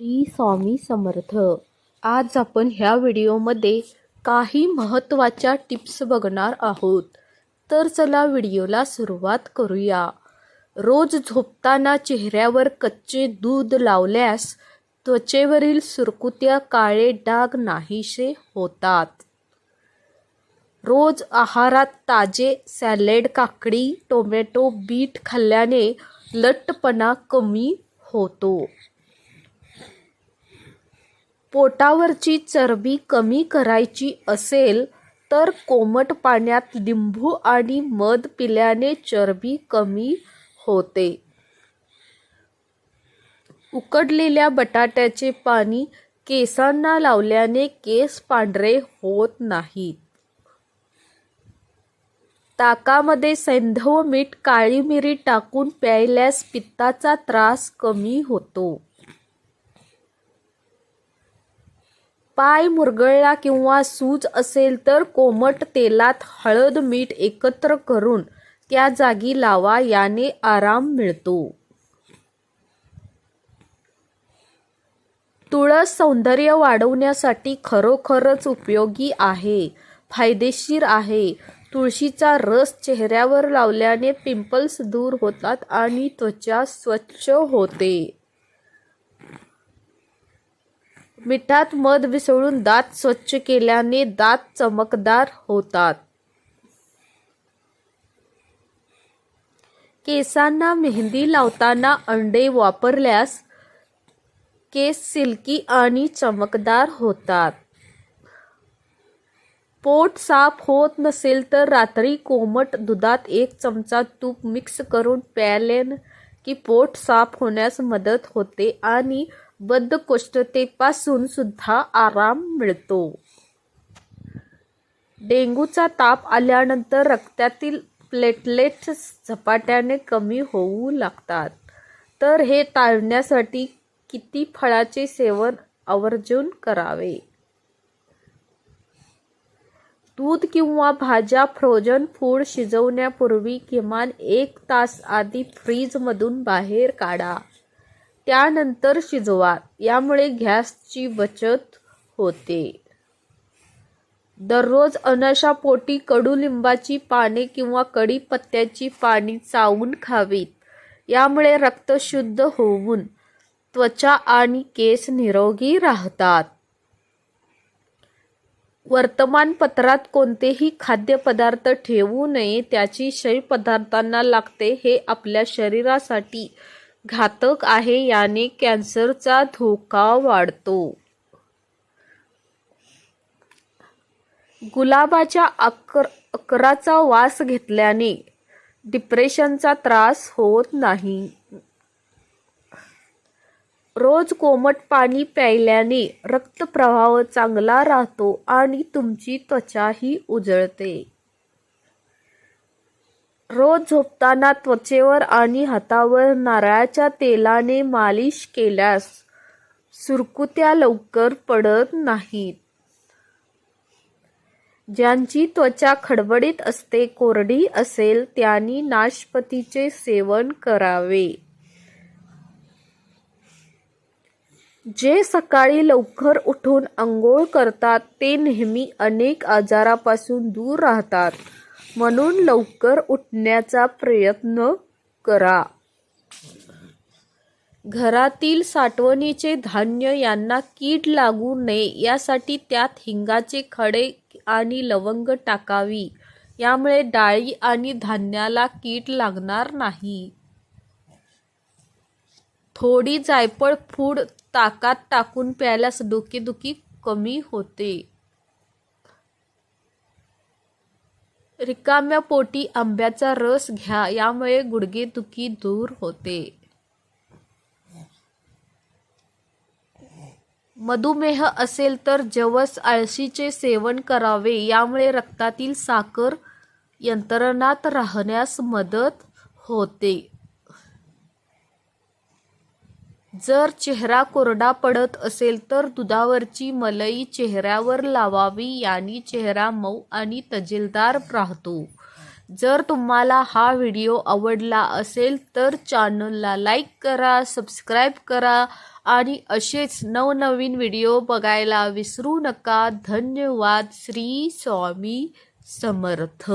श्री स्वामी समर्थ. आज आपण ह्या व्हिडिओमध्ये काही महत्त्वाच्या टिप्स बघणार आहोत. तर चला व्हिडिओला सुरुवात करूया. रोज झोपताना चेहऱ्यावर कच्चे दूध लावल्यास त्वचेवरील सुरकुत्या काळे डाग नाहीसे होतात. रोज आहारात ताजे सॅलेड काकडी टोमॅटो बीट खाल्ल्याने लट्टपणा कमी होतो. पोटावरची चरबी कमी करायची असेल तर कोमट पाण्यात लिंबू आणि मध पिल्याने चरबी कमी होते. उकडलेल्या बटाट्याचे पाणी केसांना लावल्याने केस पांढरे होत नाहीत ताकामध्ये सैंधव मीठ काळी मिरी टाकून प्यायल्यास पित्ताचा त्रास कमी होतो. पाय मुरगळला किंवा सूज असेल तर कोमट तेलात हळद मीठ एकत्र करून त्या जागी लावा याने आराम मिळतो. तुळस सौंदर्य वाढवण्यासाठी खरोखरच उपयोगी आहे फायदेशीर आहे. तुळशीचा रस चेहऱ्यावर लावल्याने पिंपल्स दूर होतात आणि त्वचा स्वच्छ होते. मिठात मध मिसळून दात स्वच्छ केल्याने दात चमकदार होतात. केसांना मेहंदी लावताना अंडे वापरल्यास केस सिल्की आणि चमकदार होतात. पोट साफ होत नसेल तर रात्री कोमट दुधात एक चमचा तूप मिक्स करून प्यायल्यान की पोट साफ होण्यास मदत होते आणि बद्धकोष्ठतेपासून सुद्धा आराम मिळतो. डेंग्यूचा ताप आल्यानंतर रक्तातील प्लेटलेट्स झपाट्याने कमी होऊ लागतात. तर हे टाळण्यासाठी किती फळाचे सेवन आवर्जून करावे? दूध किंवा भाज्या फ्रोजन फूड शिजवण्यापूर्वी किमान एक तास आधी फ्रीजमधून बाहेर काढा. त्यानंतर शिजवा. यामुळे गॅसची बचत होते. दररोज अनशापोटी कडुलिंबाची पाने किंवा कढीपत्त्याची पाने चावून खावीत. यामुळे रक्त शुद्ध होऊन त्वचा आणि केस निरोगी राहतात. वर्तमानपत्रात कोणतेही खाद्यपदार्थ ठेवू नये त्याची शै पदार्थांना लागते हे आपल्या शरीरासाठी घातक आहे याने कॅन्सरचा धोका वाढतो. गुलाबाच्या अकर अकराचा वास घेतल्याने डिप्रेशनचा त्रास होत नाही. रोज कोमट पाणी प्यायल्याने रक्तप्रवाह चांगला राहतो आणि तुमची त्वचाही उजळते. रोज झोपताना त्वचेवर आणि हातावर नारळाच्या तेलाने मालिश केल्यास सुरकुत्या लवकर पडत नाहीत. ज्यांची त्वचा खडबडीत असते कोरडी असेल त्यांनी नाशपतीचे सेवन करावे. जे सकाळी लवकर उठून आंघोळ करतात ते नेहमी अनेक आजारापासून दूर राहतात. म्हणून लवकर उठण्याचा प्रयत्न करा. घरातील साठवणीचे धान्य यांना कीड लागू नये यासाठी त्यात हिंगाचे खडे आणि लवंग टाकावी. यामुळे डाळी आणि धान्याला कीड लागणार नाही. थोडी जायफळ फूड ताकात टाकून प्यायल्यास डोकेदुखी कमी होते. रिकाम्या पोटी आंब्याचा रस घ्या यामुळे गुडघेदुखी दूर होते. मधुमेह असेल तर जवस आळशीचे सेवन करावे यामुळे रक्तातील साखर यंत्रणात राहण्यास मदत होते. जर चेहरा कोरडा पडत असेल तर दुधावरची मलई चेहऱ्यावर लावावी याने चेहरा मऊ आणि तजेलदार राहतो. जर तुम्हाला हा व्हिडिओ आवडला असेल तर चॅनलला लाईक करा सबस्क्राईब करा आणि असेच नवनवीन व्हिडिओ बघायला विसरू नका. धन्यवाद. श्री स्वामी समर्थ.